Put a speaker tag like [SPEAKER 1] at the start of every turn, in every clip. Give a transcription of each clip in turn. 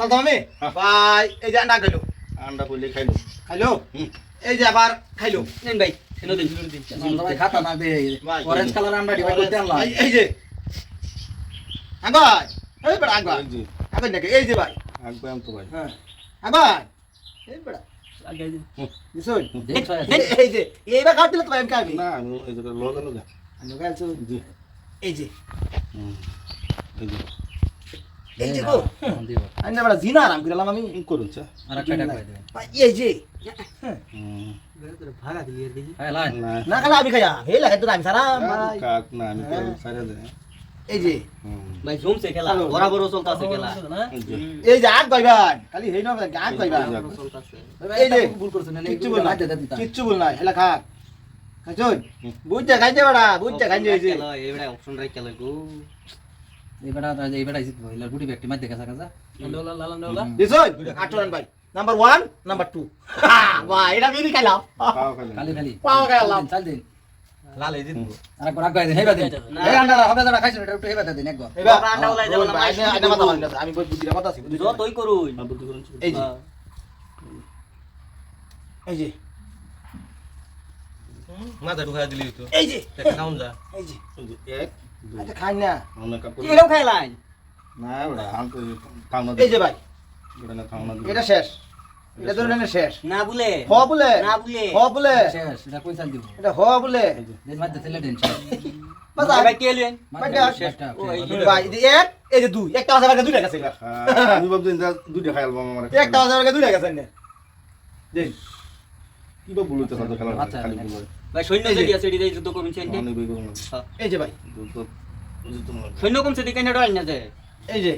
[SPEAKER 1] চলতো আমি
[SPEAKER 2] হ্যাঁ।
[SPEAKER 1] ভাই এই যে আন্ডা খাইলো।
[SPEAKER 2] আন্ডা করলে খাইলো।
[SPEAKER 1] খাইলো?
[SPEAKER 2] হুম।
[SPEAKER 1] এই যে আবার খাইলো।
[SPEAKER 3] নেন ভাই কেন দিন।
[SPEAKER 4] ভাই খাতা না দে। অরেঞ্জ কালার আমরা ডিভাইড করতে আনলাম
[SPEAKER 1] এই- যে। আগাই এই বেড়া আগাই
[SPEAKER 2] এই যে।
[SPEAKER 1] আগাই নাকি? এই যে ভাই।
[SPEAKER 2] আগবে আম তো ভাই।
[SPEAKER 1] হ্যাঁ। আগাই এই বেড়া। এই যে এইবার কাট দিলে তো ভাই আমি খাবি?
[SPEAKER 2] না এই যে লগা লগা
[SPEAKER 1] আমি গাইছো
[SPEAKER 2] জি।
[SPEAKER 1] এই যে।
[SPEAKER 2] হুম। এই যে।
[SPEAKER 1] এই যে গো। আমি না বেড়া জিনা আরাম করলাম আমি
[SPEAKER 2] করুন
[SPEAKER 4] করে
[SPEAKER 1] এই যে।
[SPEAKER 2] না
[SPEAKER 1] খালা আমি খাইয়া হে লাগে তো আমি সারা
[SPEAKER 2] করে
[SPEAKER 1] এই যে
[SPEAKER 3] ভাই জমছে খেলা বরাবর চলতেছে খেলা
[SPEAKER 2] এই যে
[SPEAKER 1] আগ গাইবান খালি হেই না আগ গাইবান এই যে
[SPEAKER 4] ভুল করছেন না,
[SPEAKER 1] কিচ্ছু বল না কিচ্ছু বল না হেলা খা খাইছুন বুঝছে খাইছে বেড়া বুঝছে খাইছে এই যে
[SPEAKER 3] অপশন রাখ খেলা গো
[SPEAKER 4] ইসিত বইলার গুটি ব্যক্তি মাইতে কাছা কাছা
[SPEAKER 1] দিছুন আটরান ভাই। নাম্বার 1 নাম্বার 2 বাহ এটা বিরি খাইলাম।
[SPEAKER 4] খালি খালি।
[SPEAKER 1] পাও গেলাম
[SPEAKER 4] চাল দিন
[SPEAKER 3] লাল এই দিন।
[SPEAKER 4] আর একবার আগে দিন হেবা দিন। এই আন্ডারা হবে যারা খাইছেন এটা একটু হেবা দিন একবার।
[SPEAKER 1] এবার
[SPEAKER 3] আন্ডা ওলাই যাব না,
[SPEAKER 1] আইনা মাথা মারি আমি কথা আছে বুঝছ?
[SPEAKER 3] যতই করুন।
[SPEAKER 2] আবু তো করুন
[SPEAKER 1] এই যে। এই যে।
[SPEAKER 5] মাথা ঢুকাই দিলি তো।
[SPEAKER 1] এই যে।
[SPEAKER 5] খাউন যা।
[SPEAKER 1] এই যে
[SPEAKER 2] এক।
[SPEAKER 1] আচ্ছা খাই না।
[SPEAKER 2] আমরা কাপ করে না বড়া আম তো খাও না
[SPEAKER 1] এই যে ভাই।
[SPEAKER 2] বড়া না খাও না
[SPEAKER 1] এটা শেষ। এটা ধরে নেন শেষ।
[SPEAKER 3] না বলে।
[SPEAKER 1] হ বলে।
[SPEAKER 3] না বলে।
[SPEAKER 1] হ বলে।
[SPEAKER 4] শেষ। এটা কই চাল দিব?
[SPEAKER 1] এটা হ বলে।
[SPEAKER 4] দিন মাইতে ছেলে দিন।
[SPEAKER 1] বাস
[SPEAKER 3] ভাই কে লিয়েন
[SPEAKER 1] ভাই এক এই যে দুই। একটা আছে আবার দুইটা গেছে এবার।
[SPEAKER 2] আমি ভাবছি দুইটা খাইলাম আমার
[SPEAKER 1] একটা আছে আবার দুইটা গেছে না। দেখ
[SPEAKER 2] কি বা বলতে কথা খেলা
[SPEAKER 4] আচ্ছা,
[SPEAKER 2] খালি
[SPEAKER 4] আচ্ছা।
[SPEAKER 3] ভাই সৈন্য যেটি আছে এটি যুদ্ধ করুন সেন্টে
[SPEAKER 2] করুন
[SPEAKER 1] এই যে ভাই।
[SPEAKER 3] সৈন্য কমছে দিকে না ডরাই না যে।
[SPEAKER 1] এই যে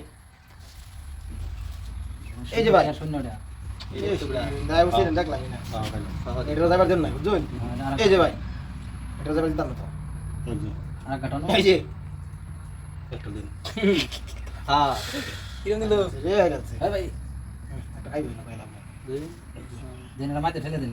[SPEAKER 1] এই যে ভাই।
[SPEAKER 4] শূন্যটা
[SPEAKER 1] দায় বসে দেখলাম না। এটা যাবার জন্য নাই বুঝুন এই যে ভাই। এটা যাবার দিতাম না তো।
[SPEAKER 4] আর কাটানো
[SPEAKER 1] এই যে।
[SPEAKER 2] একটা দিন।
[SPEAKER 3] হ্যাঁ। কিরম দিল?
[SPEAKER 1] রে গেছে
[SPEAKER 4] হ্যাঁ ভাই।
[SPEAKER 1] একটা খাইবে না পাইলাম
[SPEAKER 4] দিন এটা ঠেলে দিন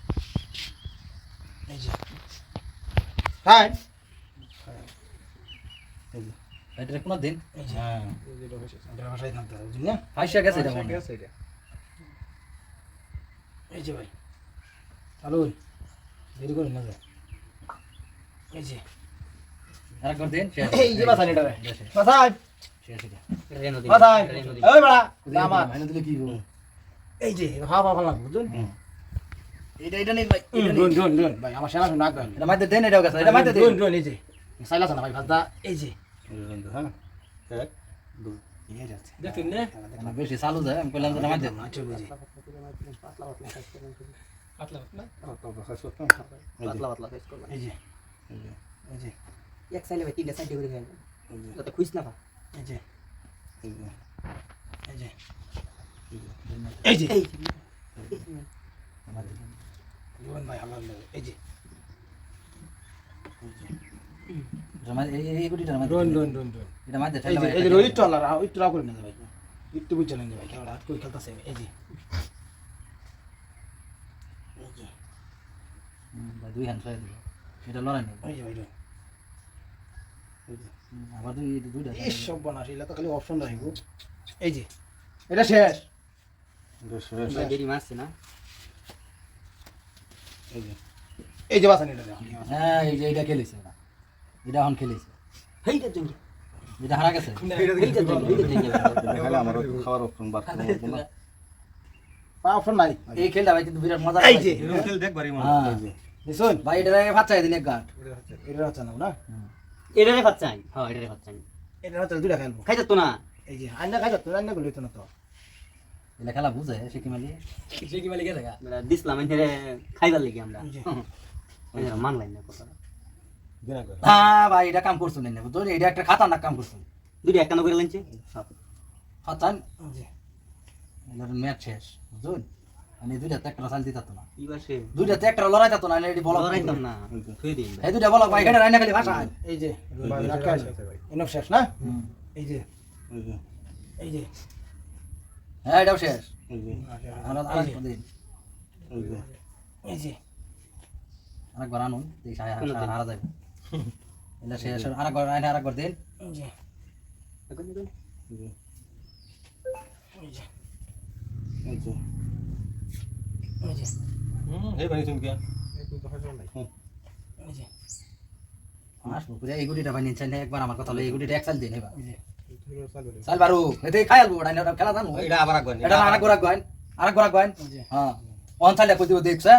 [SPEAKER 1] হ্যাঁ।
[SPEAKER 4] এটা কোনো দিন?
[SPEAKER 1] এই যে
[SPEAKER 4] হ্যাঁ
[SPEAKER 1] এটা
[SPEAKER 4] গেছে এটা।
[SPEAKER 1] এই যে ভাই চালুন দেরি করুন না এই যে।
[SPEAKER 4] আরেকবার দিন
[SPEAKER 1] এই যে বাসান এটা
[SPEAKER 4] এটা।
[SPEAKER 1] বাসান এই যে হাওয়া হাওয়া লাগবে বুঝুন
[SPEAKER 4] এটা এটা নেই ভাই এটা নেই।
[SPEAKER 1] ডুন ডুন ডুন ভাই আমার সেনা শুনে আগে
[SPEAKER 4] এটা মাইতে দেন এটাও গেছে এটা মাইতে
[SPEAKER 1] ডুন
[SPEAKER 4] দেন
[SPEAKER 1] ডুন এই যে সাইলাস না ভাই ভাজদা এই যে
[SPEAKER 2] এই যে কিন্তু, হ্যাঁ এক দুই
[SPEAKER 1] এই যাচ্ছে
[SPEAKER 3] দেখুন না
[SPEAKER 4] না বেশি চালু যায় আমি কইলাম যে মাইতে
[SPEAKER 1] আচ্ছা বুঝি
[SPEAKER 2] তারপর খাইছো তো
[SPEAKER 3] পাতলা পাতলা ফেস করবা
[SPEAKER 1] এই যে এই যে
[SPEAKER 3] এক সাইডে ভাই তিনটা সাইডে করে খাই
[SPEAKER 2] এই যে
[SPEAKER 3] যাতে খুইস না পা
[SPEAKER 1] এই যে
[SPEAKER 2] এই যে
[SPEAKER 1] এই যে এই যে ডুন ভাই হালাল এই যে।
[SPEAKER 4] এটা মাইতে এই এই গুটিটা মাইতে
[SPEAKER 1] ডুন ডুন ডুন ডুন
[SPEAKER 4] এটা মাইতে
[SPEAKER 1] এই যে এই যে রোহিত টলার একটু রাও করে নিতে ভাই। একটু বুঝে নিতে ভাই কেমন হাত করে খেলতেছে এই যে। এই
[SPEAKER 4] দুই হ্যান্ড ছয় দিল। এটা লড়াই নেই।
[SPEAKER 1] এই যে ভাই
[SPEAKER 4] আবার দুই দুইটা
[SPEAKER 1] এই সব বানাস এগুলা তো খালি অপশন রাখব। এই যে। এটা শেষ।
[SPEAKER 2] শেষ।
[SPEAKER 3] ভাই দেরি মারছে না।
[SPEAKER 2] এই যে।
[SPEAKER 1] এই যে বাসান এটা
[SPEAKER 4] হ্যাঁ এই যে এটা খেলেছে এটা এখন খেলেছে।
[SPEAKER 3] হেইটা জঙ্গি
[SPEAKER 4] এটা হারা গেছে?
[SPEAKER 3] হেইটা জঙ্গি হেইটা জঙ্গি
[SPEAKER 2] খাইলে আমার খাওয়ার অপশন বাদ না।
[SPEAKER 1] অপশন নাই।
[SPEAKER 4] এই খেলটা ভাই কিন্তু বিরাট মজা
[SPEAKER 1] এই যে।
[SPEAKER 5] হোটেল দেখ বাড়ি মা
[SPEAKER 4] হ্যাঁ।
[SPEAKER 2] এই যে।
[SPEAKER 1] দেখুন
[SPEAKER 4] ভাই এটা দিন এক গাঁট।
[SPEAKER 1] এটা হচ্ছে না? না
[SPEAKER 3] এটারে ফাচ্চাই হ্যাঁ এটারে ফাচ্চাই
[SPEAKER 1] এটা হচ্ছে দুটা খেলব।
[SPEAKER 3] খাই যাতো না?
[SPEAKER 1] এই যে আন্না খাই যাচ্ছে আন্না গুলো না তো।
[SPEAKER 4] এটা খেলা বুঝে শিখি মালি
[SPEAKER 3] বেটা দিসলাম এখানে খাইবার লাগি আমরা। মানলাই না কথা
[SPEAKER 4] হ্যাঁ ভাই এটা কাম করছ না বুঝলি এটা একটা খাতারনাক কাম করছ
[SPEAKER 3] দুটি একখানা করে লাইনছে
[SPEAKER 4] খাতান ম্যাচ শেষ বুঝুন আমি দুইটা একটা চাল দিতাম না। দুইটা একটা লড়াই থাকতো না এটি বলা
[SPEAKER 3] লড়াইতাম না
[SPEAKER 4] এই দুইটা বলা ভাই এটা রান্না খালি ভাষা
[SPEAKER 1] এই যে শেষ না? এই যে।
[SPEAKER 2] এই যে।
[SPEAKER 4] হ্যাঁ এটাও শেষ
[SPEAKER 2] এই যে
[SPEAKER 4] আরেকবার আনুন দেখি হারা যাবে এটা শেষ আরেকবার আইনে আরেকবার দিন একবার আমার কথা হলো এই গুটিটা এক চাল দিন এবার
[SPEAKER 1] এই
[SPEAKER 4] চাল বারু এতে খাই আলবো ওটা নিয়ে খেলা জানো?
[SPEAKER 5] এটা আবার আগবান
[SPEAKER 4] এটা আরেক গোরাক গয়েন আরেক গোরাক গয়েন
[SPEAKER 1] এই
[SPEAKER 4] হ্যাঁ। অন কই দিব দেখছে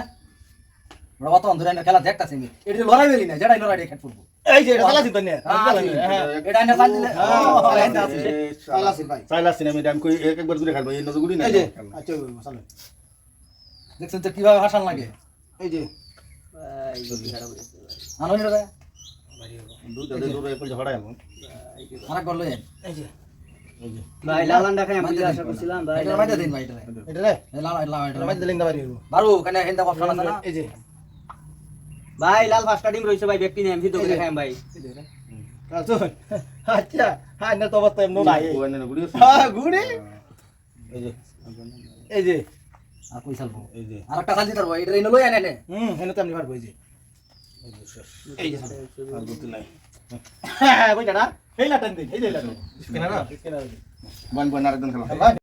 [SPEAKER 4] ওরা অত অন্ধরে খেলা দেখতাছি আমি এটা লড়াই বেরি না যেটাই লড়াই খেট পড়ব
[SPEAKER 1] এই যে এটা চালাছি তো নিয়ে
[SPEAKER 4] এটা এনে চাল দিলে এনে
[SPEAKER 1] ভাই।
[SPEAKER 2] না আমি আমি কই এক একবার দূরে খাইবো এই নজর গুড়ি না
[SPEAKER 1] এই যে আচ্ছা চালো
[SPEAKER 4] দেখছেন তো কীভাবে হাসান লাগে?
[SPEAKER 1] এই যে।
[SPEAKER 3] ভাই, বুদ্ধি খারাপ হয়েছে,
[SPEAKER 4] আনো নি রে
[SPEAKER 3] ভাই লালানটা খাই আমি আশা করছিলাম ভাই।
[SPEAKER 4] এটা মাইতে দিন ভাই এটা
[SPEAKER 1] এটা রে?
[SPEAKER 4] এই লাল লাল
[SPEAKER 1] এটা মাঝে লিঙ্গা বাড়ি হইবো।
[SPEAKER 4] বারু কেন হিন্দা অপশন আছে না?
[SPEAKER 1] এই যে।
[SPEAKER 3] ভাই লাল পাঁচটা ডিম রয়েছে ভাই ব্যক্তি নিয়ে আমি তো করে খাই ভাই।
[SPEAKER 1] আচ্ছা হ্যাঁ না তো অবস্থা এমন নাই।
[SPEAKER 2] গুড়ি
[SPEAKER 1] হ্যাঁ গুড়ি
[SPEAKER 2] এই যে।
[SPEAKER 1] এই যে।
[SPEAKER 4] আর কই চালবো
[SPEAKER 2] এই যে।
[SPEAKER 4] আরেকটা চাল দিতার ভাই এটা এনে লই আনে নে
[SPEAKER 1] হুম এনে তো আমি পারব এই যে। এই যে
[SPEAKER 2] আর
[SPEAKER 1] হ্যাঁ কই জানা এই লাটান দিন এই লাটান
[SPEAKER 5] কেনা না
[SPEAKER 2] বান বান খেলা